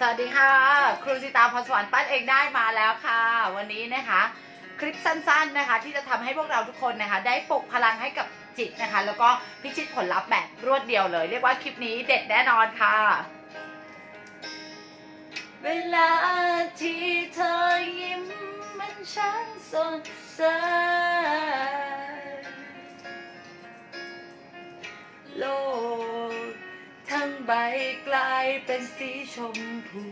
สวัสดีค่ะ ครูสิตาพรสวรรค์ปั้นเองได้มาแล้วค่ะ วันนี้นะคะ คลิปสั้นๆนะคะ ที่จะทำให้พวกเราทุกคนนะคะ ได้ปลุกพลังให้กับจิตนะคะ แล้วก็พิชิตผลลัพธ์แบบรวดเดียวเลย เรียกว่าคลิปนี้เด็ดแน่นอนค่ะ เวลาที่เธอยิ้มมันช่างสดใสโลก ทั้งใบกลายเป็นสีชมพู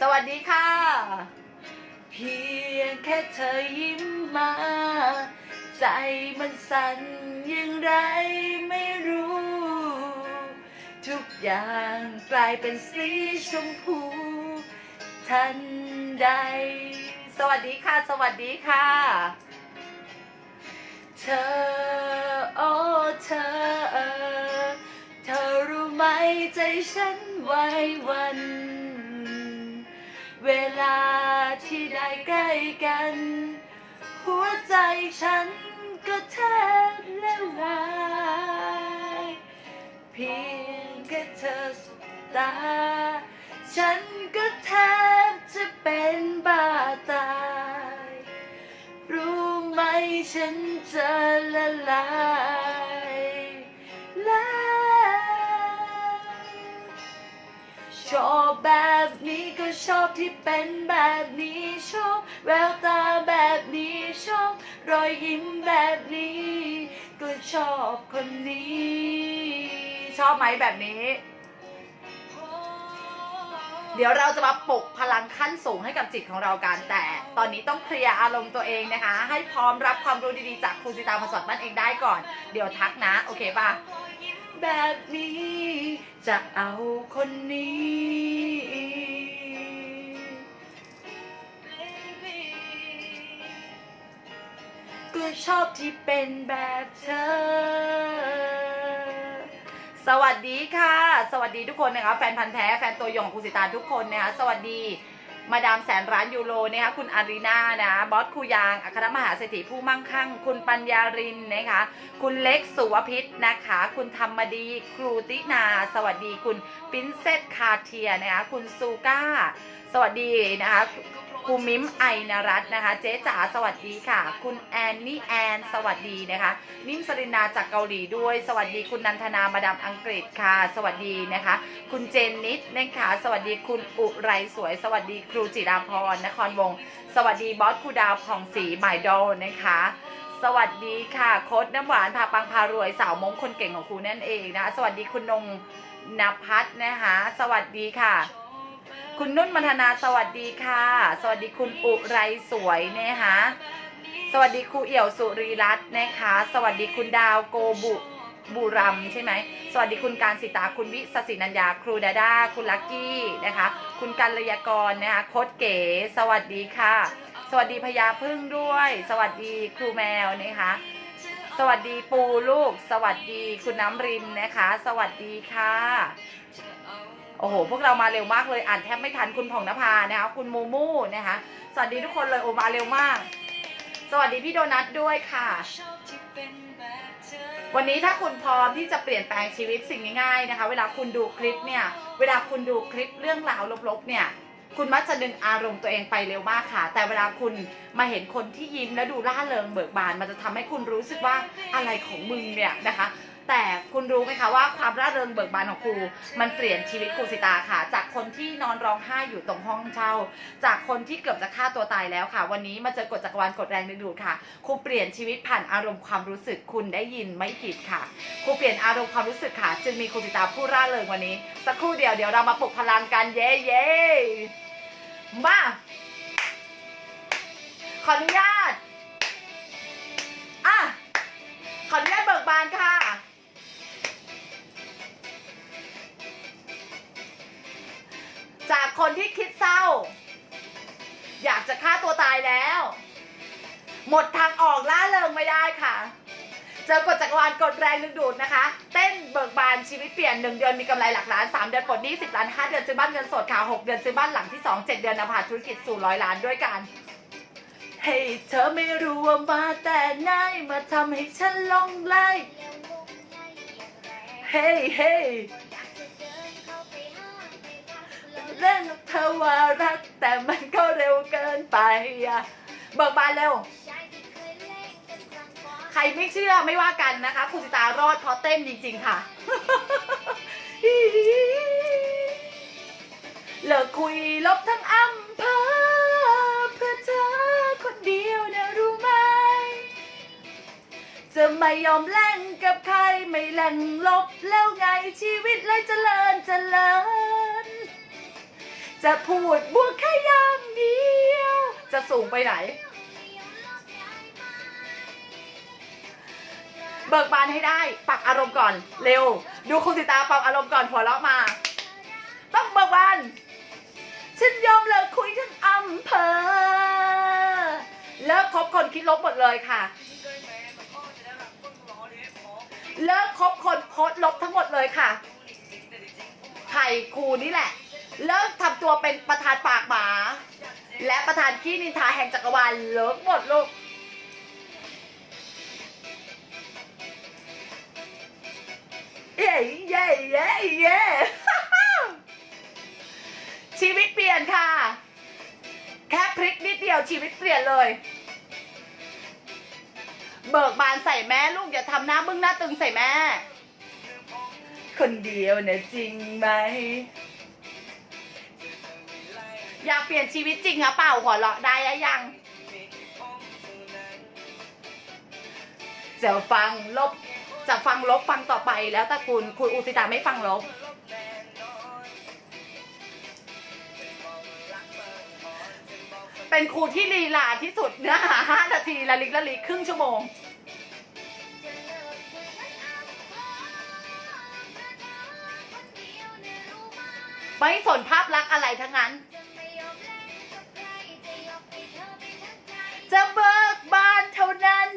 สวัสดีค่ะ เพียงแค่เธอยิ้มมา ใจมันสั่นย่างไรไม่รู้ ทุกอย่างกลายเป็นสีชมพู ทันใด สวัสดีค่ะ สวัสดีค่ะ เธอ โอ้เธอ ฉันไวหวัน เวลาที่ได้ใกล้กัน หัวใจฉันก็แทบละลายเพียงแค่เธอสบตา ฉันก็แทบจะเป็นบ้าตายรู้ไหมฉันจะละลาย ชอบแบบนี้ก็ชอบที่เป็นแบบนี้ชอบแววตาแบบนี้ชอบรอยยิ้มแบบนี้ ก็ชอบคนนี้ ชอบไหมแบบนี้ เดี๋ยวเราจะมาปลุกพลังขั้นสูงให้กับจิตของเรากันแต่ ตอนนี้ต้องเคลียร์อารมณ์ตัวเองนะคะ ให้พร้อมรับความรู้ดีๆจากครูสิตาผสอนบ้านเองได้ก่อน เดี๋ยวทักนะ โอเคป่ะ แบบนี้ จะเอาคนนี้ก็ชอบที่เป็นแบบเธอ สวัสดีค่ะ สวัสดีทุกคนนะคะ แฟนพันธ์แท้ แฟนตัวยงของคุณสิตาทุกคนนะคะ สวัสดี มาดามแสนร้านยูโรนะคะคุณอารีนานะบอสคูยาง อัครมหาเศรษฐีผู้มั่งคั่ง คุณปัญญารินนะคะคุณเล็กสุวพิษนะคะ คุณธรรมดี ครูตินา สวัสดีคุณปรินเซตคาเทียนะคะคุณซูก้า สวัสดีนะคะ ครูมิมไอนรัตน์นะคะ เจ๊จ๋าสวัสดีค่ะ คุณแอนนี่แอนสวัสดีนะคะ นิ่มสรินาจากเกาหลีด้วย สวัสดีคุณนันทนามาดามอังกฤษค่ะ สวัสดีนะคะ คุณเจนนิดนะคะสวัสดีคุณอุไรสวย สวัสดีครูจิราพรนครวงศ์สวัสดีบอสครูดาวผ่องศรีหมายโดลนะคะสวัสดีค่ะโค้ดน้ำหวานพาปังพารวยสาวมงคนเก่งของครูนั่นเองนะคะสวัสดีคุณนงนภัทรนะคะ สวัสดีค่ะ คุณนุ่นมัทนาสวัสดีค่ะ สวัสดีคุณอุไรสวยนะคะสวัสดีครูเอี่ยวสุรีรัตน์นะคะ สวัสดีคุณดาวโกบุบุรัมใช่ไหม สวัสดีคุณการสิตาคุณวิสสินัญญาครูดาดาคุณลักกี้นะคะ คุณกัลยากรนะคะโคดเก๋ สวัสดีค่ะ สวัสดีพญาพึ่งด้วย สวัสดีครูแมวนะคะ สวัสดีปูลูก สวัสดีคุณน้ำรินนะคะ สวัสดีค่ะ โอ้โห พวกเรามาเร็วมากเลย อ่านแทบไม่ทันคุณผ่องนภานะคะคุณมูมูนะคะสวัสดีทุกคนเลยโอมาเร็วมาก สวัสดีพี่โดนัทด้วยค่ะ วันนี้ถ้าคุณพร้อมที่จะเปลี่ยนแปลงชีวิตสิ่งง่ายๆนะคะ เวลาคุณดูคลิปเนี่ย เวลาคุณดูคลิปเรื่องราวลบๆเนี่ยคุณมักจะดึงอารมณ์ตัวเองไปเร็วมากค่ะ แต่เวลาคุณมาเห็นคนที่ยิ้มและดูร่าเริงเบิกบาน มันจะทำให้คุณรู้สึกว่าอะไรของมึงเนี่ยนะคะ แต่คุณรู้ไหมคะว่าความร่าเริงเบิกบานของครูมันเปลี่ยนชีวิตครูสิตาค่ะ จากคนที่นอนร้องไห้อยู่ตรงห้องเช่า จากคนที่เกือบจะฆ่าตัวตายแล้วค่ะ วันนี้มาเจอกฎจักรวาลกฎแรงดึงดูดค่ะครูเปลี่ยนชีวิตผ่านอารมณ์ความรู้สึกคุณได้ยินไม่ผิดค่ะครูเปลี่ยนอารมณ์ความรู้สึกค่ะ จึงมีครูสิตาผู้ร่าเริงวันนี้ สักครู่เดียวเดี๋ยวเรามาปลุกพลังกันเย้เย้มาขออนุญาต หมดทางออกล่าเริงไม่ได้ค่ะ เจอกฎจักรวาลกดแรงดึงดูดนะคะ เต้นเบิกบานชีวิตเปลี่ยน 1 เดือนมีกำไรหลักล้าน 3 เดือนปลดหนี้10 ล้าน 5 เดือนซื้อบ้านเงินสดค่ะ 6 เดือนซื้อบ้านหลังที่ 2 7 เดือนนำพาธุรกิจสู่ร้อยล้านด้วยกันเฮ้ยเธอไม่รู้ว่ามาแต่ไหนมาทำให้ฉันหลงไหลเฮ้ยเฮ้ยเล่นเธอว่ารักแต่มันก็เร็วเกินไปอะเบิกบานเร็ว ใครไม่เชื่อไม่ว่ากันนะคะคุณสิตารอดเพราะเต้นจริง ๆ ค่ะ เลิกคุยลบทั้งอำเภอเพื่อเธอคนเดียวนะรู้ไหม จะไม่ยอมแล่งกับใครไม่แล่งลบแล้วไงชีวิตเลยเจริญเจริญ จะพูดบวกแค่อย่างเดียว จะสูงไปไหน บิกบานให้ได้ปรับอารมณ์ก่อน เร็ว ดูคุณสิตาปรับอารมณ์ก่อนหัวเราะมา ต้องเบิกบานฉันยอมเลิกคุยทั้งอำเภอเลิกคบคนคิดลบหมดเลยค่ะ เลิกคบคนโพสลบทั้งหมดเลยค่ะไข่ครูนี่แหละ เลิกทำตัวเป็นประธานปากหมา และประธานขี้นินทาแห่งจักรวาลเลิกหมดลูก เย้เย้เย้เย้ชีวิตเปลี่ยนค่ะ แค่พลิกนิดเดียวชีวิตเปลี่ยนเลย เบิกบานใส่แม่ลูกอย่าทำหน้าบึ้งหน้าตึงใส่แม่ คนเดียวนะจริงไหม อยากเปลี่ยนชีวิตจริงอะเปล่าหัวเราะได้อะยังจะฟังลบ จะฟังลบฟังต่อไปแล้วแต่คุณคุณอุสิตาไม่ฟังลบ เป็นครูที่ลีลาที่สุดเนื้อหาห้านาทีละลิกละลิกครึ่งชั่วโมง ไม่สนภาพลักษณ์อะไรทั้งนั้น จะเบิกบานเท่านั้น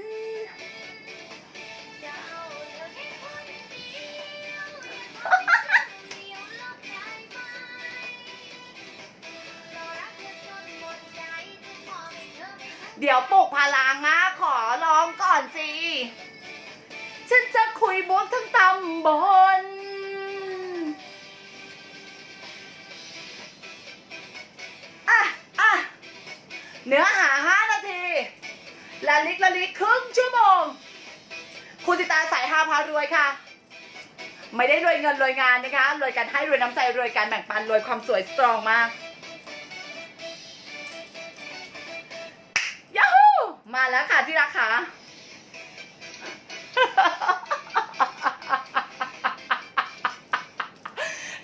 ดี๋ยวปลุกพลังนะขอร้องก่อนสิ ฉันจะคุยบวกทั้งตำบลอะอะเนื้อหาห้านาทีละลิกละลิกครึ่งชั่วโมง คุณสิตาสายฮาพารวยค่ะ ไม่ได้รวยเงินรวยงานนะคะ รวยการให้รวยน้ำใจรวยการแบ่งปันรวยความสวยสตรองมาก มาแล้วค่ะที่รักค่ะ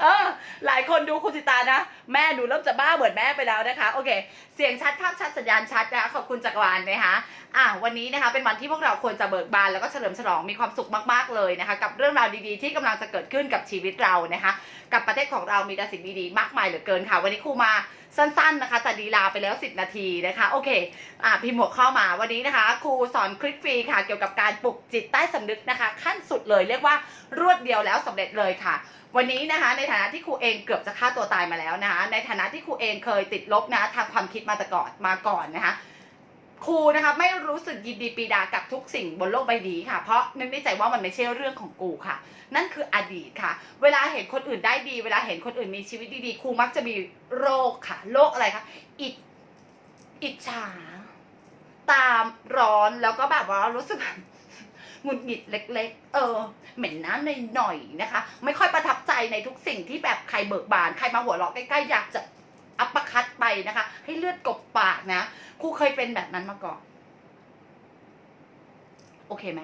เออหลายคนดูคุณสิตานะ แม่หนูเริ่มจะบ้าเหมือนแม่ไปแล้วนะคะ โอเค เสียงชัดภาพชัดสัญญาณชัดนะคะขอบคุณจักรวาลนะคะอะวันนี้นะคะเป็นวันที่พวกเราควรจะเบิกบานแล้วก็เฉลิมฉลองมีความสุขมากๆเลยนะคะ กับเรื่องราวดีๆที่กำลังจะเกิดขึ้นกับชีวิตเรานะคะ กับประเทศของเรามีแต่สิ่งดีๆมากมายเหลือเกินค่ะ วันนี้ครูมาสั้นๆนะคะแต่ดีลาไปแล้ว 10 นาทีนะคะ โอเคอะพิมพ์หัวข้อมาวันนี้นะคะ ครูสอนคลิปฟรีค่ะ เกี่ยวกับการปลุกจิตใต้สำนึกนะคะ ขั้นสุดเลยเรียกว่ารวดเดียวแล้วสำเร็จเลยค่ะ วันนี้นะคะ ในฐานะที่ครูเองเกือบจะฆ่าตัวตายมาแล้วนะคะ ในฐานะที่ครูเองเคยติดลบนะทางความคิดมาแต่ก่อนมาก่อนนะคะ ครูนะคะไม่รู้สึกยินดีปีดากับทุกสิ่งบนโลกใบนี้ค่ะ เพราะนึกในใจว่ามันไม่ใช่เรื่องของกูค่ะ นั่นคืออดีตค่ะ เวลาเห็นคนอื่นได้ดี เวลาเห็นคนอื่นมีชีวิตดีๆครูมักจะมีโรคค่ะโรคอะไรคะอิจอิจฉาตามร้อนแล้วก็แบบว่ารู้สึกหงุดหงิดเล็ก ๆ เออ เหม็นน้ำในหน่อยๆนะคะ ไม่ค่อยประทับใจในทุกสิ่งที่แบบใครเบิกบาน ใครมาหัวเราะใกล้ๆอยากจะ อัปปะคัดไปนะคะ ให้เลือดกบปากนะครูเคยเป็นแบบนั้นมาก่อน โอเคไหม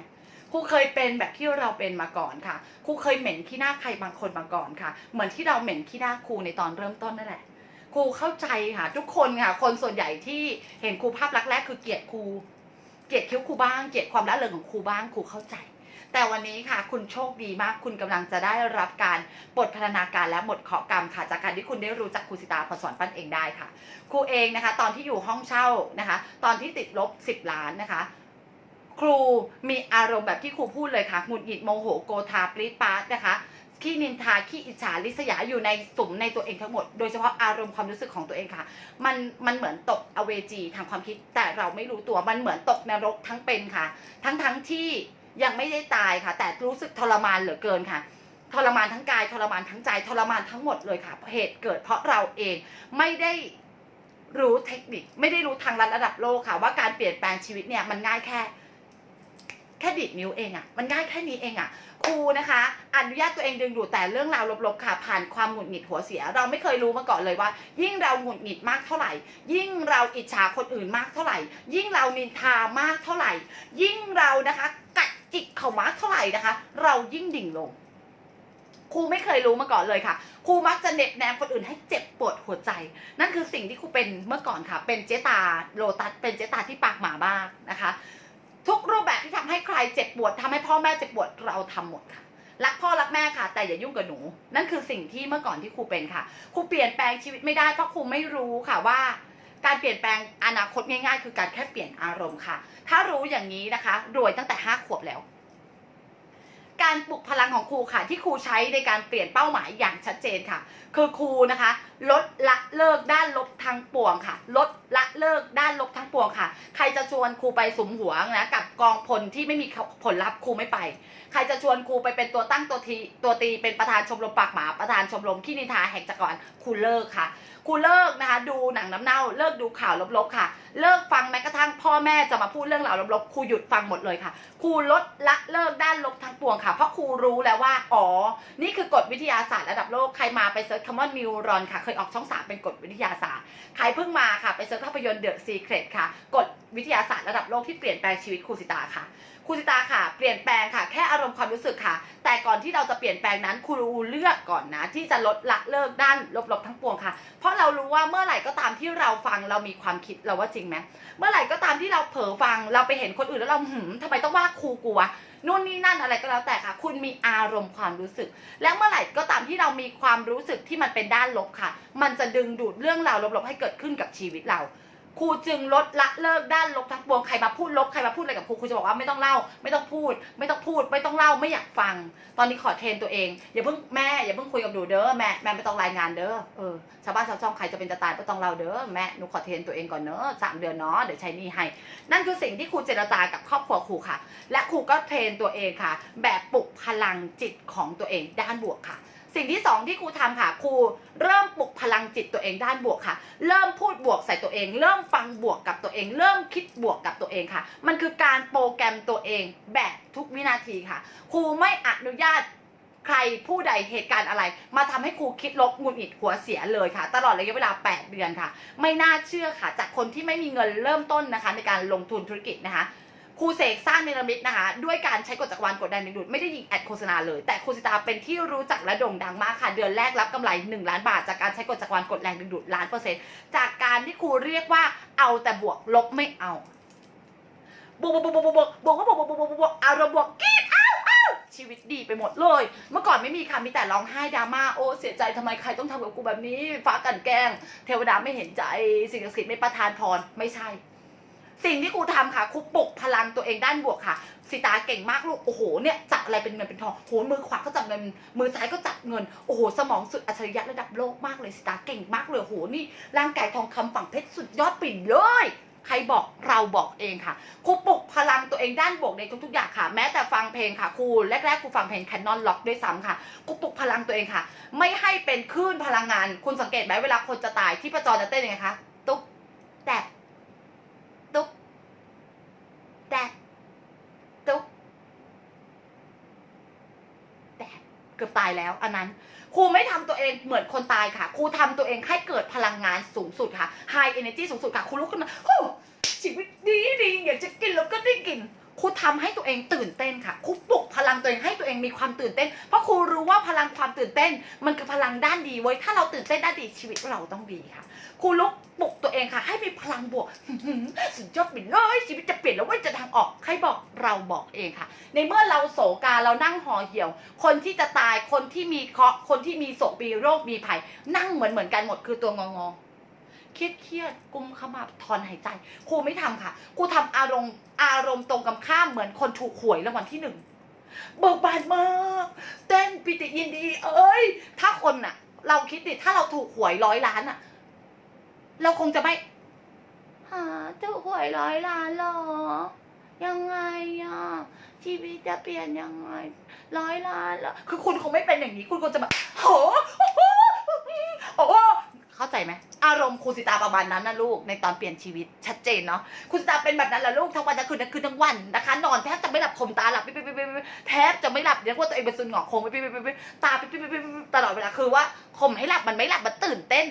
ครูเคยเป็นแบบที่เราเป็นมาก่อนค่ะครูเคยเหม็นขี้หน้าใครบางคนมาก่อนค่ะ เหมือนที่เราเหม็นขี้หน้าครูในตอนเริ่มต้นนั่นแหละครูเข้าใจค่ะ ทุกคนค่ะ คนส่วนใหญ่ที่เห็นครูภาพลักษณ์แรกคือเกลียดครูเกลียดคิ้วครูบ้างเกลียดความละเริงของครูบ้างครูเข้าใจ แต่วันนี้ค่ะ คุณโชคดีมาก คุณกำลังจะได้รับการปลดพัฒนาการและหมดเคาะกรรมค่ะ จากการที่คุณได้รู้จักครูสิตาพรสอนปั้นเองได้ค่ะ ครูเองนะคะ ตอนที่อยู่ห้องเช่านะคะ ตอนที่ติดลบ 10 ล้านนะคะครูมีอารมณ์แบบที่ครูพูดเลยค่ะหงุดหงิดโมโหโกธาปรีปาร์ตนะคะขี้นินทาขี้อิจฉาริษยาอยู่ในสุมในตัวเองทั้งหมด โดยเฉพาะอารมณ์ความรู้สึกของตัวเองค่ะ มันมันเหมือนตกอเวจีทางความคิดแต่เราไม่รู้ตัวมันเหมือนตกนรกทั้งเป็นค่ะ ทั้งทั้งที่ ยังไม่ได้ตายค่ะ แต่รู้สึกทรมานเหลือเกินค่ะทรมานทั้งกายทรมานทั้งใจทรมานทั้งหมดเลยค่ะเหตุเกิดเพราะเราเองไม่ได้รู้เทคนิค ไม่ได้รู้ทางลัดระดับโลกค่ะ ว่าการเปลี่ยนแปลงชีวิตเนี่ยมันง่ายแค่ แค่ดิดนิ้วเองอะ่ะ มันง่ายแค่นี้เองอะ่ะครูนะคะ อนุญาตตัวเองดึงดูดแต่เรื่องราวลบๆค่ะ ผ่านความหงุดหงิดหัวเสีย เราไม่เคยรู้มาก่อนเลยว่า ยิ่งเราหงุดหงิดมากเท่าไหร่ ยิ่งเราอิจฉาคนอื่นมากเท่าไหร่ ยิ่งเรานินทามากเท่าไหร่ ยิ่งเรานะคะกัด จิกเขามากเท่าไหร่นะคะ เรายิ่งดิ่งลง ครูไม่เคยรู้มาก่อนเลยค่ะ ครูมักจะเหน็บแนมคนอื่นให้เจ็บปวดหัวใจ นั่นคือสิ่งที่ครูเป็นเมื่อก่อนค่ะ เป็นเจตาโลตัสเป็นเจตาที่ปากหมาบ้างนะคะ ทุกรูปแบบที่ทำให้ใครเจ็บปวดทำให้พ่อแม่เจ็บปวดเราทำหมดค่ะรักพ่อรักแม่ค่ะ แต่อย่ายุ่งกับหนู นั่นคือสิ่งที่เมื่อก่อนที่ครูเป็นค่ะครูเปลี่ยนแปลงชีวิตไม่ได้เพราะครูไม่รู้ค่ะว่า การเปลี่ยนแปลงอนาคตง่ายๆ คือการแค่เปลี่ยนอารมณ์ค่ะ ถ้ารู้อย่างนี้นะคะรวยตั้งแต่ห้าขวบแล้ว การปลุกพลังของครูค่ะ ที่ครูใช้ในการเปลี่ยนเป้าหมายอย่างชัดเจนค่ะคือครูนะคะ ลดละเลิกด้านลบทั้งปวงค่ะ ลดละเลิกด้านลบทั้งปวงค่ะ ใครจะชวนครูไปสมหัวนะกับกองพลที่ไม่มีผลลัพธ์ครูไม่ไป ใครจะชวนครูไปเป็นตัวตั้งตัวทีตัวตีเป็นประธานชมรมปากหมาประธานชมรมขี้นินทาแห่งจักรวาลครูเลิกค่ะครูเลิกนะคะ ดูหนังน้ำเน่าเลิกดูข่าวลบๆค่ะ เลิกฟังแม้กระทั่งพ่อแม่จะมาพูดเรื่องราวลบๆครูหยุดฟังหมดเลยค่ะครูลดละเลิกด้านลบทั้งปวงค่ะ เพราะครูรู้แล้วว่าอ๋อนี่คือกฎวิทยาศาสตร์ระดับโลกใครมาไปเซิร์ชคำว่านิวรอนค่ะ เคยออกช่องสามเป็นกฎวิทยาศาสตร์ ใครเพิ่งมาค่ะ ไปเซิร์ชภาพยนตร์เดอะซีเครตค่ะ กฎวิทยาศาสตร์ระดับโลกที่เปลี่ยนแปลงชีวิตครูสิตาค่ะครูสิตาค่ะ เปลี่ยนแปลงค่ะ แค่อารมณ์ความรู้สึกค่ะ แต่ก่อนที่เราจะเปลี่ยนแปลงนั้นครูเลือกก่อนนะ ที่จะลดละเลิกด้านลบๆทั้งปวงค่ะ เพราะเรารู้ว่าเมื่อไหร่ก็ตามที่เราฟังเรามีความคิดเราว่าจริงไหมเมื่อไหร่ก็ตามที่เราเผลอฟังเราไปเห็นคนอื่นแล้วเราหืมทำไมต้องว่าครูกูวะ นู่นนี่นั่นอะไรก็แล้วแต่ค่ะ คุณมีอารมณ์ความรู้สึก และเมื่อไหร่ก็ตามที่เรามีความรู้สึกที่มันเป็นด้านลบค่ะ มันจะดึงดูดเรื่องราวลบๆให้เกิดขึ้นกับชีวิตเรา ครูจึงลดละเลิกด้านลบทั้งปวงใครมาพูดลบใครมาพูดอะไรกับครูครูจะบอกว่าไม่ต้องเล่า ไม่ต้องพูด ไม่ต้องพูด ไม่ต้องเล่าไม่อยากฟัง ตอนนี้ขอเทรนตัวเองอย่าเพิ่งแม่อย่าเพิ่งคุยกับหนูเด้อแม่แม่ไม่ต้องรายงานเด้อเออชาวบ้านชาวช่องใครจะเป็นจะตายไม่ต้องเล่าเด้อแม่หนูขอเทรนตัวเองก่อนเนอะสามเดือนเนาะเดี๋ยวใช้นี่ให้ นั่นคือสิ่งที่ครูเจรจากับครอบครัวครูค่ะ และครูก็เทรนตัวเองค่ะ แบบปลุกพลังจิตของตัวเองด้านบวกค่ะ สิ่งที่สองที่ครูทำค่ะครูเริ่มปลุกพลังจิตตัวเองด้านบวกค่ะ เริ่มพูดบวกใส่ตัวเอง เริ่มฟังบวกกับตัวเอง เริ่มคิดบวกกับตัวเองค่ะ มันคือการโปรแกรมตัวเองแบบทุกวินาทีค่ะครูไม่อนุญาตใครผู้ใดเหตุการณ์อะไร มาทำให้ครูคิดลบงุดหงิดหัวเสียเลยค่ะ ตลอดระยะเวลา 8 เดือนค่ะ ไม่น่าเชื่อค่ะ จากคนที่ไม่มีเงินเริ่มต้นนะคะ ในการลงทุนธุรกิจนะคะ ครูเสกสร้างเนรมิตนะคะ ด้วยการใช้กฎจักรวาลกดแรงดึงดูดไม่ได้ยิงแอดโฆษณาเลย แต่ครูสิตาเป็นที่รู้จักและโด่งดังมากค่ะ เดือนแรกรับกำไร1ล้านบาท จากการใช้กฎจักรวาลกดแรงดึงดูดล้านเปอร์เซ็นต์จากการที่ครูเรียกว่าเอาแต่บวกลบไม่เอาบวกบวกบวกบวกบวกบวกก็บวกบวกบวกบวกบวกอารมณ์บวกกีดอ้าวอ้าวชีวิตดีไปหมดเลย เมื่อก่อนไม่มีค่ะมีแต่ร้องไห้ดราม่าโอ้เสียใจทำไมใครต้องทำกับกูแบบนี้ ฟ้ากันแกล้ง เทวดาไม่เห็นใจ สิ่งศักดิ์สิทธิ์ไม่ประทานพรไม่ใช่ สิ่งที่ครูทำค่ะครูปลุกพลังตัวเองด้านบวกค่ะสิตาเก่งมากลูกโอ้โหเนี่ยจับอะไรเป็นเงินเป็นทองโหมือขวาก็จับเงินมือซ้ายก็จับเงินโอ้โหสมองสุดอัจฉริยะระดับโลกมากเลยสิตาเก่งมากเลยโอ้โหนี่ร่างกายทองคำฝั่งเพชรสุดยอดปิ่นเลยใครบอกเราบอกเองค่ะครูปลุกพลังตัวเองด้านบวกในทุกๆอย่างค่ะ แม้แต่ฟังเพลงค่ะครูแรกๆครูฟังเพลงแคนนอนล็อกด้วยซ้ำค่ะครูปลุกพลังตัวเองค่ะ ไม่ให้เป็นคลื่นพลังงาน คุณสังเกตไหมเวลาคนจะตายที่ประจรจะเต้นยังไงคะตุ๊บแตบ แตะตุ๊บแตะเกือบตายแล้วอันนั้น ครูไม่ทำตัวเองเหมือนคนตายค่ะ ครูทำตัวเองให้เกิดพลังงานสูงสุดค่ะ High Energy สูงสุดค่ะ ครูลุกขึ้นมาชีวิตดีดีอยากจะกินแล้วก็ได้กิน ครูทำให้ตัวเองตื่นเต้นค่ะครูปลุกพลังตัวเองให้ตัวเองมีความตื่นเต้น เพราะครูรู้ว่าพลังความตื่นเต้น มันคือพลังด้านดีเว้ถ้าเราตื่นเต้นด้านดีชีวิตเราต้องดีค่ะครูลุกปลุกตัวเองค่ะ ให้มีพลังบวกสุดยอดไปเลยชีวิตจะเปลี่ยนแล้วว้ยจะทางออกใครบอกเราบอกเองค่ะ ในเมื่อเราโศกาเรานั่งห่อเหี่ยว คนที่จะตายคนที่มีเคราะห์คนที่มีโศกมีโรคมีภัย นั่งเหมือนเหมือนกันหมดคือตัวงองอ เครียดเครียดกุมขมับถอนหายใจครูไม่ทำค่ะครูทำอารมณ์อารมณ์ตรงกับข้ามเหมือนคนถูกหวยรางวัลที่หนึ่งเบิกบานมากเต้นปิติยินดี เอ้ย ถ้าคนน่ะ เราคิดดิถ้าเราถูกหวยร้อยล้านน่ะ เราคงจะไม่หาถูกหวยร้อยล้านหรอ ยังไงอะชีวิตจะเปลี่ยนยังไงร้อยล้านแล้วคือคุณคงไม่เป็นอย่างนี้ คุณคงจะแบบโห เข้าใจไหมอารมณ์คุณสิตาประมาณนั้นนะลูกในตอนเปลี่ยนชีวิตชัดเจนเนาะคุณสิตาเป็นแบบนั้นแหละลูกทั้งวันทั้งคืนทั้งคืนทั้งวันนะคะ นอนแทบจะไม่หลับคมตาหลับปิ๊บปิ๊บปิ๊บปิ๊บแทบจะไม่หลับเรียกว่าตัวเองเป็นซุนหงอโคงปิ๊บปิ๊บปิ๊บปิ๊บตาปิ๊บปิ๊บปิ๊บปิ๊บตลอดเวลาคือว่าข่มให้หลับมันไม่หลับมันตื่นเต้น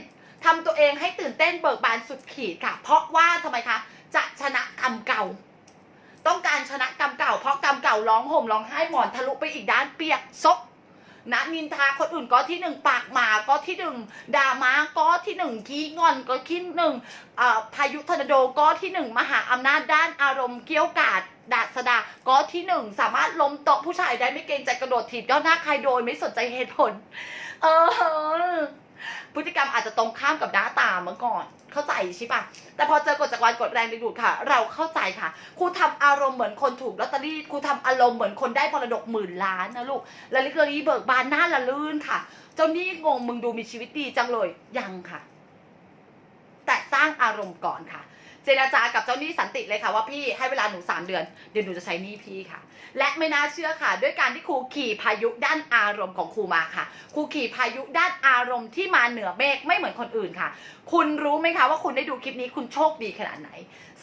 ทำตัวเองให้ตื่นเต้นเบิกบานสุดขีดค่ะ เพราะว่าทำไมคะ จะชนะกรรมเก่า ต้องการชนะกรรมเก่า เพราะกรรมเก่าร้องห่มร้องไห้หมอนทะลุไปอีกด้านเปียกซก นะนินทาคนอื่นก็ที่หนึ่งปากหมาก็ที่หนึ่งด่ามาก็ที่หนึ่งขี้งอนก็ที่หนึ่งพายุทอร์นาโดก็ที่หนึ่งมหาอำนาจด้านอารมณ์เกี้ยวกาดดาษดาก็ที่หนึ่งสามารถล้มโต๊ะผู้ชายได้ไม่เกรงใจกระโดดถีบยอดหน้าใครโดยไม่สนใจเหตุผล เออ พฤติกรรมอาจจะตรงข้ามกับหน้าตาเมื่อก่อน เข้าใจใช่ปะแต่พอเจอกฎจักรวาลกดแรงดึงดูดค่ะ เราเข้าใจค่ะครูทำอารมณ์เหมือนคนถูกลอตเตอรี่ครูทำอารมณ์เหมือนคนได้มรดกหมื่นล้านนะลูกและลิเกอรี่เบิกบานหน้าละลื่นค่ะ เจ้านี่งงมึงดูมีชีวิตดีจังเลยยังค่ะ แต่สร้างอารมณ์ก่อนค่ะ เจรจากับเจ้าหนี้สันติเลยค่ะว่าพี่ให้เวลาหนูสามเดือนเดี๋ยวหนูจะใช้หนี้พี่ค่ะ และไม่น่าเชื่อค่ะ ด้วยการที่ครูขี่พายุด้านอารมณ์ของครูมาค่ะครูขี่พายุด้านอารมณ์ที่มาเหนือเมฆไม่เหมือนคนอื่นค่ะ คุณรู้ไหมคะว่าคุณได้ดูคลิปนี้คุณโชคดีขนาดไหน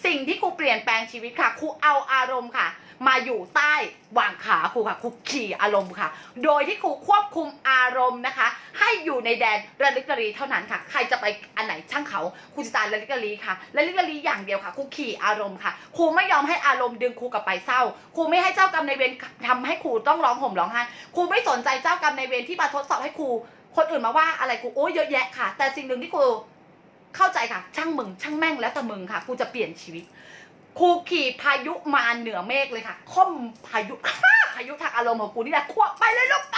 สิ่งที่ครูเปลี่ยนแปลงชีวิตค่ะครูเอาอารมณ์ค่ะ มาอยู่ใต้วางขาครูค่ะครูขี่อารมณ์ค่ะ โดยที่ครูควบคุมอารมณ์นะคะ ให้อยู่ในแดนระลึกรีเท่านั้นค่ะ ใครจะไปอันไหนช่างเขาครูจะตายระลึกรีค่ะระลึกรีอย่างเดียวค่ะครูขี่อารมณ์ค่ะครูไม่ยอมให้อารมณ์ดึงครูกลับไปเศร้าครูไม่ให้เจ้ากรรมในเวรทำให้ครูต้องร้องห่มร้องไห้ครูไม่สนใจเจ้ากรรมในเวรที่มาทดสอบให้ครูคนอื่นมาว่าอะไรครูโอ้ยเยอะแยะค่ะ แต่สิ่งหนึ่งที่ครู เข้าใจค่ะ ช่างมึง ช่างแม่งแล้วแต่มึงค่ะกูจะเปลี่ยนชีวิตครูขี่พายุมาเหนือเมฆเลยค่ะค่อมพายุพายุทางอารมณ์ของกูนี่แหละขวบไปเลยลูกไป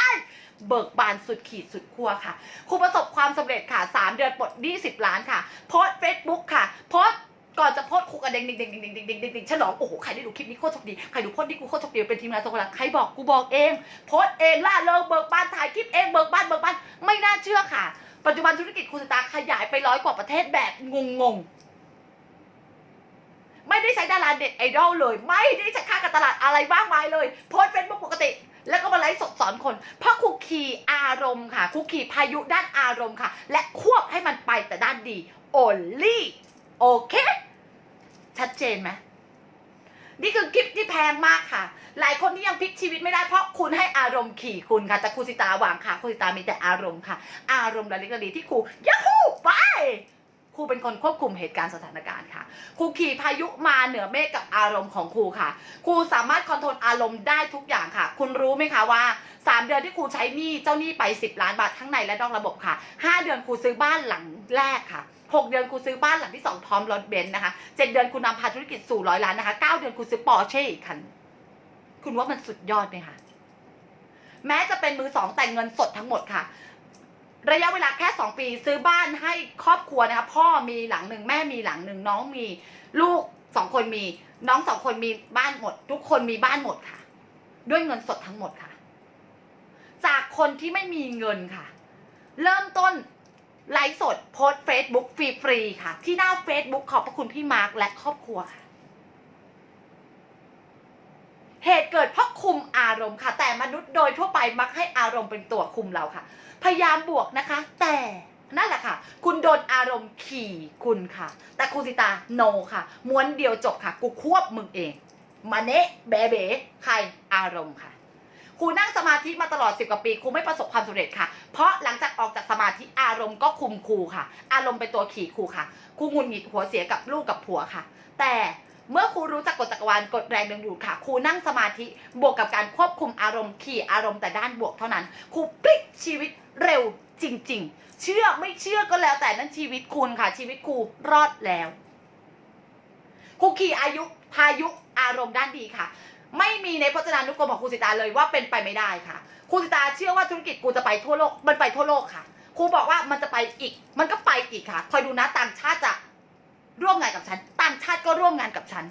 เบิกบานสุดขีดสุดขั้วค่ะครูประสบความสำเร็จค่ะ 3 เดือนปลดหนี้10 ล้านค่ะ โพสเฟซบุ๊กค่ะ โพส ก่อนจะโพสครูกระเด้งเด้งเด้งเด้งเด้งเด้งเด้งเด้งเด้งฉลองโอ้โหใครได้ดูคลิปนี้โคตรโชคดีใครดูโพสต์นี้กูโคตรโชคดีเป็นทีมงานตรงกลางใครบอกกูบอกเอง โพสเองล่าเริงเบิกบานถ่ายคลิปเองเบิกบานเบิกบานไม่น่าเชื่อค่ะ ปัจจุบันธุรกิจครูสตาขยายไปร้อยกว่าประเทศแบบงงๆไม่ได้ใช้ดาราเด็ดไอดอลเลย ไม่ได้ใช้ค่าการตลาดอะไรบ้างมายเลย โพสเฟซบุ๊กปกติแล้วก็มาไลฟ์สดสอนคน เพราะครูขี่อารมณ์ค่ะครูขี่พายุด้านอารมณ์ค่ะ และควบให้มันไปแต่ด้านดี only โอเค เจนไหมนี่คือคลิปที่แพงมากค่ะ หลายคนที่ยังพลิกชีวิตไม่ได้เพราะคุณให้อารมณ์ขี่คุณค่ะ แต่ครูสิตาหวางค่ะครูสิตามีแต่อารมณ์ค่ะ อารมณ์ระลิกระลีที่ครูยาฮูไปครูเป็นคนควบคุมเหตุการณ์สถานการณ์ค่ะ ครูขี่พายุมาเหนือเมฆกับอารมณ์ของครูค่ะ ครูสามารถคอนโทรลอารมณ์ได้ทุกอย่างค่ะ คุณรู้ไหมคะว่า 3 เดือนที่ครูใช้หนี้เจ้าหนี้ไป 10 ล้านบาททั้งในและนอกระบบค่ะ 5 เดือนครูซื้อบ้านหลังแรกค่ะ 6เดือนครูซื้อบ้านหลังที่2พร้อมรถเบนซ์นะคะ7เดือนคุณนำพาธุรกิจสู่ร้อยล้านนะคะ9เดือนครูซื้อปอร์เช่อีกคัน คุณว่ามันสุดยอดไหมคะแม้จะเป็นมือสองแต่เงินสดทั้งหมดค่ะ ระยะเวลาแค่ 2 ปี ซื้อบ้านให้ครอบครัวนะคะพ่อมีหลังหนึ่งแม่มีหลังหนึ่งน้องมีลูกสองคนมี น้องสองคนมีบ้านหมด ทุกคนมีบ้านหมดค่ะ ด้วยเงินสดทั้งหมดค่ะ จากคนที่ไม่มีเงินค่ะ เริ่มต้น ไลฟ์สดโพสเฟซบุ๊กฟรีๆค่ะ ที่หน้า Facebook ขอบพระคุณพี่มาร์คและครอบครัวค่ะ เหตุเกิดเพราะคุมอารมณ์ค่ะ แต่มนุษย์โดยทั่วไปมักให้อารมณ์เป็นตัวคุมเราค่ะ พยายามบวกนะคะ แต่นั่นแหละค่ะ คุณโดนอารมณ์ขี่คุณค่ะ แต่ครูสิตาโนค่ะ ม้วนเดียวจบค่ะ กูควบมึงเอง มาเนะแบเบใครอารมณ์ค่ะ ครูนั่งสมาธิมาตลอดสิบกว่าปีครูไม่ประสบความสำเร็จค่ะ เพราะหลังจากออกจากสมาธิอารมณ์ก็คุมครูค่ะ อารมณ์เป็นตัวขี่ครูค่ะครูงุดหงิดหัวเสียกับลูกกับผัวค่ะ แต่เมื่อครูรู้จักกฎจักรวาลกฎแรงดึงดูดค่ะครูนั่งสมาธิบวกกับการควบคุมอารมณ์ขี่อารมณ์แต่ด้านบวกเท่านั้นครูพลิกชีวิตเร็วจริง ๆ เชื่อไม่เชื่อก็แล้วแต่นั่นชีวิตคุณค่ะ ชีวิตครูรอดแล้วครูขี่อายุพายุอารมณ์ด้านดีค่ะ ไม่มีในพจนานุกรมของครูสิตาเลยว่าเป็นไปไม่ได้ค่ะครูสิตาเชื่อว่าธุรกิจกูจะไปทั่วโลกมันไปทั่วโลกค่ะครูบอกว่ามันจะไปอีก มันก็ไปอีกค่ะ คอยดูนะต่างชาติจะร่วมงานกับฉัน ต่างชาติก็ร่วมงานกับฉัน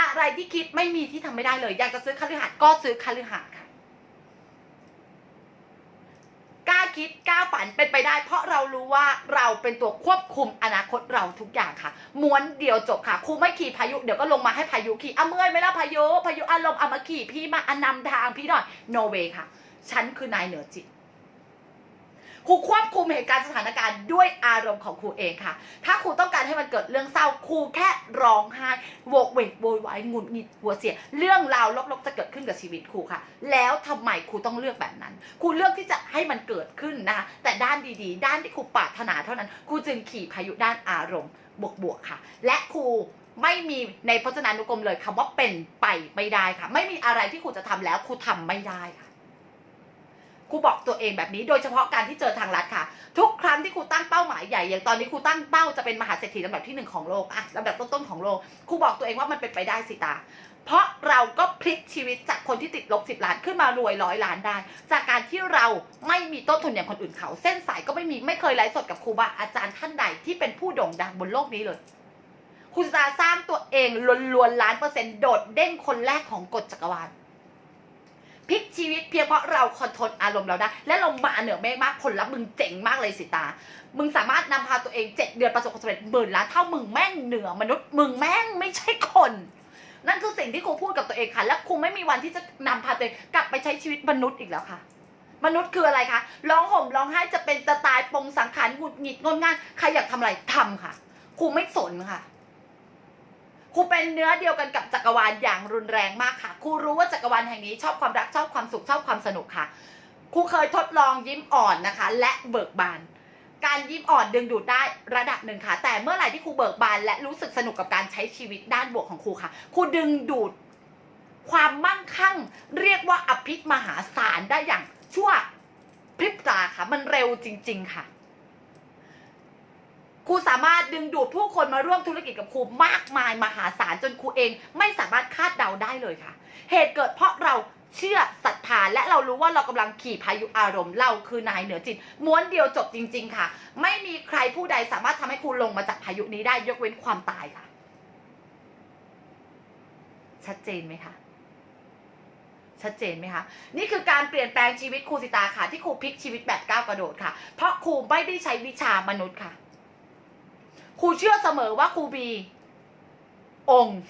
อะไรที่คิดไม่มีที่ทำไม่ได้เลย อยากจะซื้อคฤหาสน์ก็ซื้อคฤหาสน์ค่ะ กล้า คิดก้าวฝันเป็นไปได้ เพราะเรารู้ว่าเราเป็นตัวควบคุมอนาคตเราทุกอย่างค่ะ ม้วนเดียวจบค่ะครูไม่ขี่พายุเดี๋ยวก็ลงมาให้พายุขี่อะเมื่อยไหมล่ะพายุ พายุอารมณ์เอามาขี่พี่มาอนนำทางพี่หน่อยโนเวค่ะ ฉันคือนายเหนือจิต ครูควบคุมเหตุการณ์สถานการณ์ด้วยอารมณ์ของครูเองค่ะ ถ้าครูต้องการให้มันเกิดเรื่องเศร้าครูแค่ร้องไห้โวกเวกโวยวายหงุดหงิดหัวเสีย เรื่องราวลกๆจะเกิดขึ้นกับชีวิตครูค่ะ แล้วทำไมครูต้องเลือกแบบนั้นครูเลือกที่จะให้มันเกิดขึ้นนะคะแต่ด้านดีๆ ด้านที่ครูปรารถนาเท่านั้นครูจึงขี่พายุด้านอารมณ์บวกๆค่ะ และครูไม่มีในพจนานุกรมเลยคำว่าเป็นไปไม่ได้ค่ะ ไม่มีอะไรที่ครูจะทำแล้วครูทำไม่ได้ค่ะ ครูบอกตัวเองแบบนี้ โดยเฉพาะการที่เจอทางลัดค่ะ ทุกครั้งที่ครูตั้งเป้าหมายใหญ่ อย่างตอนนี้ครูตั้งเป้าจะเป็นมหาเศรษฐีลำดับที่หนึ่งของโลกอะลำดับต้นๆของโลกครูบอกตัวเองว่ามันเป็นไปได้สิตา เพราะเราก็พลิกชีวิตจากคนที่ติดลบสิบล้านขึ้นมารวยร้อยล้านได้ จากการที่เราไม่มีต้นทุนอย่างคนอื่นเขา เส้นสายก็ไม่มีไม่เคยไลฟ์สดกับครูบาอาจารย์ท่านใดที่เป็นผู้โด่งดังบนโลกนี้เลยครูสตาสร้างตัวเองล้วนๆล้านเปอร์เซ็นต์โดดเด้งคนแรกของกฎจักรวาล พลิกชีวิตเพียงเพราะเราคอนโทรลอารมณ์เราได้ และเรามาเหนือเมฆมากผลลัพธ์มึงเจ๋งมากเลยสิตา มึงสามารถนำพาตัวเองเจ็ดเดือนประสบความสำเร็จหมื่นล้านเท่ามึงแม่งเหนือมนุษย์มึงแม่งไม่ใช่คน นั่นคือสิ่งที่ครูพูดกับตัวเองค่ะ และครูไม่มีวันที่จะนำพาตัวเองกลับไปใช้ชีวิตมนุษย์อีกแล้วค่ะ มนุษย์คืออะไรคะร้องห่มร้องไห้จะเป็นจะตายปงสังขารหงุดหงิดงนงานใครอยากทำอะไรทำค่ะครูไม่สนค่ะ ครูเป็นเนื้อเดียวกันกับจักรวาลอย่างรุนแรงมากค่ะครูรู้ว่าจักรวาลแห่งนี้ชอบความรักชอบความสุขชอบความสนุกค่ะครูเคยทดลองยิ้มอ่อนนะคะ และเบิกบาน การยิ้มอ่อนดึงดูดได้ระดับหนึ่งค่ะ แต่เมื่อไหร่ที่ครูเบิกบาน และรู้สึกสนุกกับการใช้ชีวิตด้านบวกของครูค่ะครูดึงดูดความมั่งคั่ง เรียกว่าอภิมหาศาลได้อย่างชั่วพริบตาค่ะ มันเร็วจริง ๆ ค่ะ ครูสามารถดึงดูดผู้คนมาร่วมธุรกิจกับครูมากมายมหาศาลจนครูเองไม่สามารถคาดเดาได้เลยค่ะ เหตุเกิดเพราะเราเชื่อศรัทธาและเรารู้ว่าเรากำลังขี่พายุอารมณ์เราคือนายเหนือจิต ม้วนเดียวจบจริง ๆ ค่ะ ไม่มีใครผู้ใดสามารถทำให้ครูลงมาจากพายุนี้ได้ยกเว้นความตายค่ะ ชัดเจนไหมคะชัดเจนไหมคะ นี่คือการเปลี่ยนแปลงชีวิตครูสิตาค่ะ ที่ครูพลิกชีวิตแบบก้าวกระโดดค่ะ เพราะครูไม่ได้ใช้วิชามนุษย์ค่ะ ครูเชื่อเสมอว่าครูบี องค์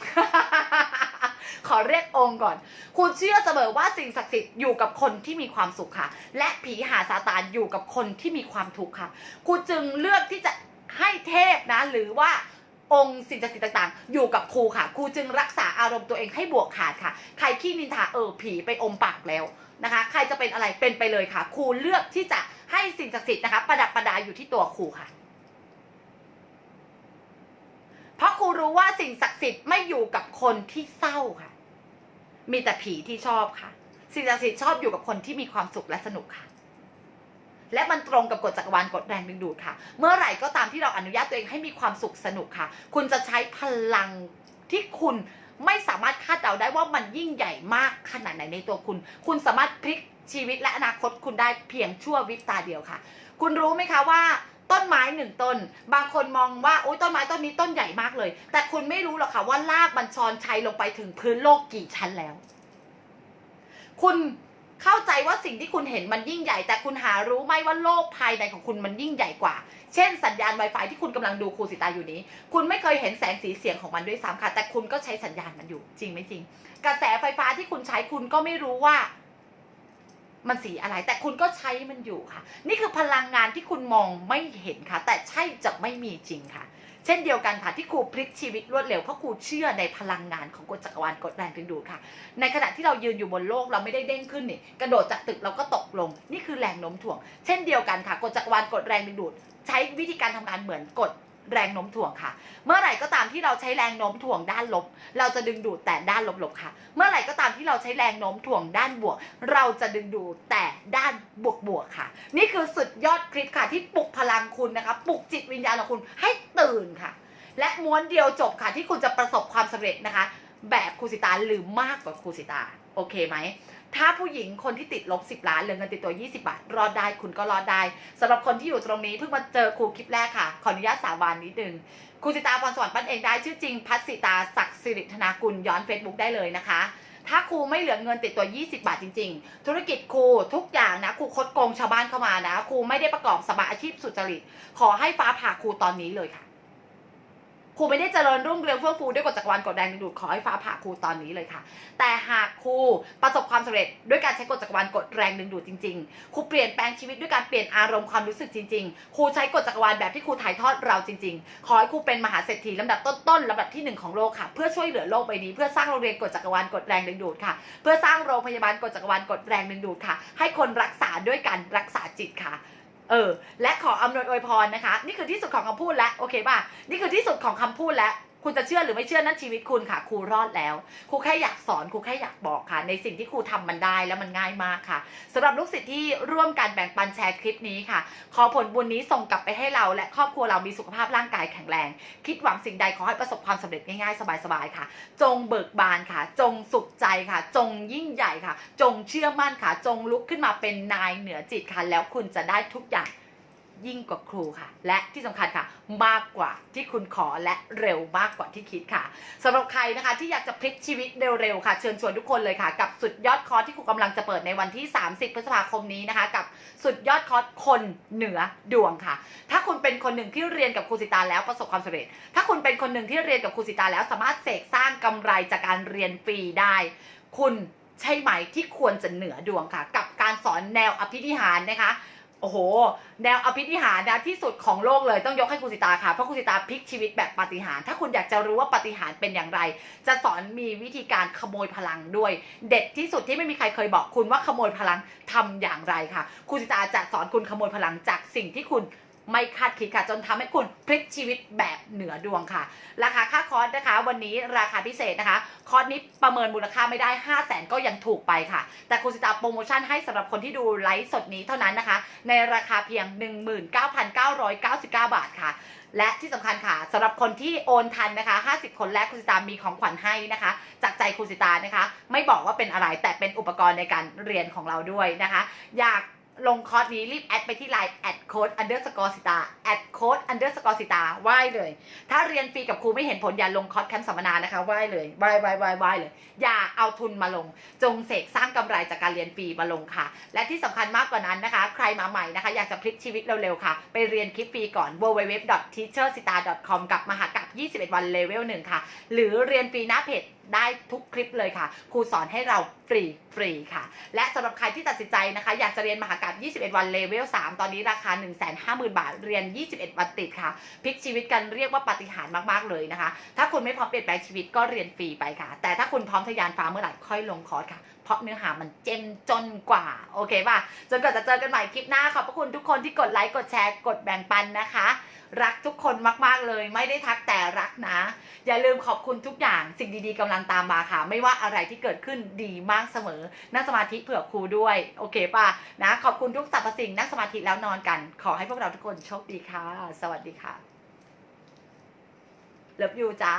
ขอเรียกองค์ก่อนครูเชื่อเสมอว่าสิ่งศักดิ์สิทธิ์อยู่กับคนที่มีความสุขค่ะ และผีหาซาตานอยู่กับคนที่มีความทุกข์ค่ะครูจึงเลือกที่จะให้เทพนะ หรือว่าองค์สิ่งศักดิ์สิทธิ์ต่างๆ อยู่กับครูค่ะ ครูจึงรักษาอารมณ์ตัวเองให้บวกขาดค่ะ ใครขี้นินทาเออผีไปอมปากแล้วนะคะ ใครจะเป็นอะไรเป็นไปเลยค่ะ ครูเลือกที่จะให้สิ่งศักดิ์สิทธิ์นะคะ ประดับประดาอยู่ที่ตัวครูค่ะ เพราะครูรู้ว่าสิ่งศักดิ์สิทธิ์ไม่อยู่กับคนที่เศร้าค่ะ มีแต่ผีที่ชอบค่ะ สิ่งศักดิ์สิทธิ์ชอบอยู่กับคนที่มีความสุขและสนุกค่ะ และมันตรงกับกฎจักรวาลกฎแรงดึงดูดค่ะ เมื่อไหร่ก็ตามที่เราอนุญาตตัวเองให้มีความสุขสนุกค่ะ คุณจะใช้พลังที่คุณไม่สามารถคาดเดาได้ว่ามันยิ่งใหญ่มากขนาดไหนในตัวคุณ คุณสามารถพลิกชีวิตและอนาคตคุณได้เพียงชั่ววิบตาเดียวค่ะ คุณรู้ไหมคะว่า ต้นไม้หนึ่งต้น บางคนมองว่าโอ้ยต้นไม้ต้นนี้ต้นใหญ่มากเลย แต่คุณไม่รู้หรอกค่ะว่าลากมันชอนชัยลงไปถึงพื้นโลกกี่ชั้นแล้ว คุณเข้าใจว่าสิ่งที่คุณเห็นมันยิ่งใหญ่ แต่คุณหารู้ไหมว่าโลกภายในของคุณมันยิ่งใหญ่กว่า เช่นสัญญาณ Wi-Fi ที่คุณกำลังดูครูสิตาอยู่นี้ คุณไม่เคยเห็นแสงสีเสียงของมันด้วยซ้ำค่ะ แต่คุณก็ใช้สัญญาณมันอยู่ จริงไหมจริง กระแสไฟฟ้าที่คุณใช้คุณก็ไม่รู้ว่า มันสีอะไร แต่คุณก็ใช้มันอยู่ค่ะ นี่คือพลังงานที่คุณมองไม่เห็นค่ะ แต่ใช่จะไม่มีจริงค่ะ เช่นเดียวกันค่ะที่ครูพลิกชีวิตรวดเร็วเพราะครูเชื่อในพลังงานของกฎจักรวาลกฎแรงดึงดูดค่ะ ในขณะที่เรายืนอยู่บนโลกเราไม่ได้เด้งขึ้นนี่กระโดดจากตึกเราก็ตกลง นี่คือแรงโน้มถ่วง เช่นเดียวกันค่ะกฎจักรวาลกฎแรงดึงดูด ใช้วิธีการทำงานเหมือนกฎ แรงโน้มถ่วงค่ะ เมื่อไหร่ก็ตามที่เราใช้แรงโน้มถ่วงด้านลบ เราจะดึงดูดแต่ด้านลบๆค่ะ เมื่อไหร่ก็ตามที่เราใช้แรงโน้มถ่วงด้านบวก เราจะดึงดูดแต่ด้านบวกๆค่ะ นี่คือสุดยอดคลิปค่ะที่ปลุกพลังคุณนะคะ ปลุกจิตวิญญาณของคุณให้ตื่นค่ะ และม้วนเดียวจบค่ะที่คุณจะประสบความสำเร็จนะคะ แบบครูสิตาหรือมากกว่าครูสิตา โอเคไหม ถ้าผู้หญิงคนที่ติดลบ 10 ล้านเหลือเงินติดตัว 20 บาท รอดได้คุณก็รอดได้สำหรับคนที่อยู่ตรงนี้เพิ่งมาเจอครูคลิปแรกค่ะ ขออนุญาตสาบานนิดนึงครูสิตาพรสวรรค์ปั้นเองได้ชื่อจริงพัสิตาศักดิ์สิริธนากุลย้อน Facebook ได้เลยนะคะ ถ้าครูไม่เหลือเงินติดตัว 20 บาทจริง ๆ ธุรกิจครูทุกอย่างนะครูคดโกงชาวบ้านเข้ามานะครูไม่ได้ประกอบสมาอาชีพสุจริตขอให้ฟ้าผ่าครูตอนนี้เลยค่ะ รูไม่ได้เจริญรุ่งเรืองเฟื่องฟูด้วยกฎจักรวาลกฎแรงดึงดูดขอให้ฟ้าผ่าครูตอนนี้เลยค่ะ แต่หากครูประสบความสำเร็จด้วยการใช้กฎจักรวาลกฎแรงดึงดูดจริงๆครูเปลี่ยนแปลงชีวิตด้วยการเปลี่ยนอารมณ์ความรู้สึกจริงๆครูใช้กฎจักรวาลแบบที่ครูถ่ายทอดเราจริง ๆ ขอให้ครูเป็นมหาเศรษฐีลำดับต้นๆลำดับที่หนึ่งของโลกค่ะ เพื่อช่วยเหลือโลกใบนี้เพื่อสร้างโรงเรียนกฎจักรวาลกฎแรงดึงดูดค่ะ เพื่อสร้างโรงพยาบาลกฎจักรวาลกฎแรงดึงดูดค่ะ ให้คนรักษาด้วยการรักษาจิตค่ะ เออ และขออำนวยอวยพรนะคะ นี่คือที่สุดของคำพูดแล้วโอเคป่ะ นี่คือที่สุดของคำพูดแล้ว คุณจะเชื่อหรือไม่เชื่อนั่นชีวิตคุณค่ะ ครูรอดแล้ว ครูแค่อยากสอนครูแค่อยากบอกค่ะ ในสิ่งที่ครูทำมันได้แล้วมันง่ายมากค่ะสำหรับลูกศิษย์ที่ร่วมกันแบ่งปันแชร์คลิปนี้ค่ะ ขอผลบุญนี้ส่งกลับไปให้เรา และครอบครัวเรามีสุขภาพร่างกายแข็งแรง คิดหวังสิ่งใดขอให้ประสบความสำเร็จง่ายๆ สบายๆค่ะ จงเบิกบานค่ะ จงสุขใจค่ะ จงยิ่งใหญ่ค่ะ จงเชื่อมั่นค่ะ จงลุกขึ้นมาเป็นนายเหนือจิตค่ะ แล้วคุณจะได้ทุกอย่าง ยิ่งกว่าครูค่ะ และที่สำคัญค่ะ มากกว่าที่คุณขอและเร็วมากกว่าที่คิดค่ะสำหรับใครนะคะที่อยากจะพลิกชีวิตเร็วๆค่ะ เชิญชวนทุกคนเลยค่ะ กับสุดยอดคอร์สที่ครูกำลังจะเปิดในวันที่ 30 พฤษภาคมนี้นะคะ กับสุดยอดคอร์สคนเหนือดวงค่ะ ถ้าคุณเป็นคนหนึ่งที่เรียนกับครูสิตาแล้วประสบความสำเร็จ ถ้าคุณเป็นคนหนึ่งที่เรียนกับครูสิตาแล้วสามารถเสกสร้างกำไรจากการเรียนฟรีได้ คุณใช่ไหมที่ควรจะเหนือดวงค่ะ กับการสอนแนวอภินิหารนะคะ โอ้โห แนวอภินิหารนะที่สุดของโลกเลยต้องยกให้คุณสิตาค่ะ เพราะคุณสิตาพลิกชีวิตแบบปาฏิหารย์ถ้าคุณอยากจะรู้ว่าปาฏิหารย์เป็นอย่างไร จะสอนมีวิธีการขโมยพลังด้วย เด็ดที่สุดที่ไม่มีใครเคยบอกคุณว่าขโมยพลังทำอย่างไรค่ะ คุณสิตาจะสอนคุณขโมยพลังจากสิ่งที่คุณ ไม่คาดคิดค่ะ จนทำให้คุณพลิกชีวิตแบบเหนือดวงค่ะ ราคาค่าคอร์สนะคะ วันนี้ราคาพิเศษนะคะ คอร์สนี้ประเมินมูลค่าไม่ได้ 5 0 0แสนก็ยังถูกไปค่ะ แต่ครูสิตาโปรโมชั่นให้สำหรับคนที่ดูไลฟ์สดนี้เท่านั้นนะคะ ในราคาเพียง 19,999 บาทค่ะและที่สำคัญค่ะสำหรับคนที่โอนทันนะคะ 50 คนแรกครูสิตามีของขวัญให้นะคะ จากใจครูสิตานะคะ ไม่บอกว่าเป็นอะไรแต่เป็นอุปกรณ์ในการเรียนของเราด้วยนะคะ อยาก ลงคอร์สนี้รีบแอดไปที่ไลน์แอดโค้ด underscore สิตาแอดโค้ด underscore สิตาไหว้เลย ถ้าเรียนฟรีกับครูไม่เห็นผลอย่าลงคอร์สแคมป์สัมมนานะคะไหว้เลยไหว้ไหว้ไหว้ไหว้เลย อย่าเอาทุนมาลง จงเสกสร้างกำไรจากการเรียนฟรีมาลงค่ะ และที่สำคัญมากกว่านั้นนะคะ ใครมาใหม่นะคะ อยากจะพลิกชีวิตเร็วๆค่ะ ไปเรียนคลิปฟรีก่อน www.teachersita.com กับมหากรับ 21 วันเลเวล1ค่ะ หรือเรียนฟรีหน้าเพจ ได้ทุกคลิปเลยค่ะ ครูสอนให้เราฟรีฟรีค่ะ และสำหรับใครที่ตัดสินใจนะคะ อยากจะเรียนมหากรับ21 วันเลเวล 3 ตอนนี้ราคา 150,000 บาท เรียน 21 วันติดค่ะ พลิกชีวิตกันเรียกว่าปาฏิหาริย์มากๆเลยนะคะ ถ้าคุณไม่พร้อมเปลี่ยนแปลงชีวิตก็เรียนฟรีไปค่ะ แต่ถ้าคุณพร้อมทะยานฟ้าเมื่อไหร่ค่อยลงคอร์สค่ะ ราะเนื้อหามันเจ้มจนกว่า โอเคป่ะ จนกว่าจะเจอกันใหม่คลิปหน้า ขอบพระคุณทุกคนที่กดไลค์ กดแชร์ กดแบ่งปันนะคะ รักทุกคนมาก ๆ เลย ไม่ได้ทักแต่รักนะ อย่าลืมขอบคุณทุกอย่างสิ่งดีๆกำลังตามมาค่ะ ไม่ว่าอะไรที่เกิดขึ้นดีมากเสมอ นั่งสมาธิเผื่อครูด้วย โอเคป่ะ นะ ขอบคุณทุกสรรพสิ่ง นั่งสมาธิแล้วนอนกัน ขอให้พวกเราทุกคนโชคดีค่ะ สวัสดีค่ะเลิฟยูจ้า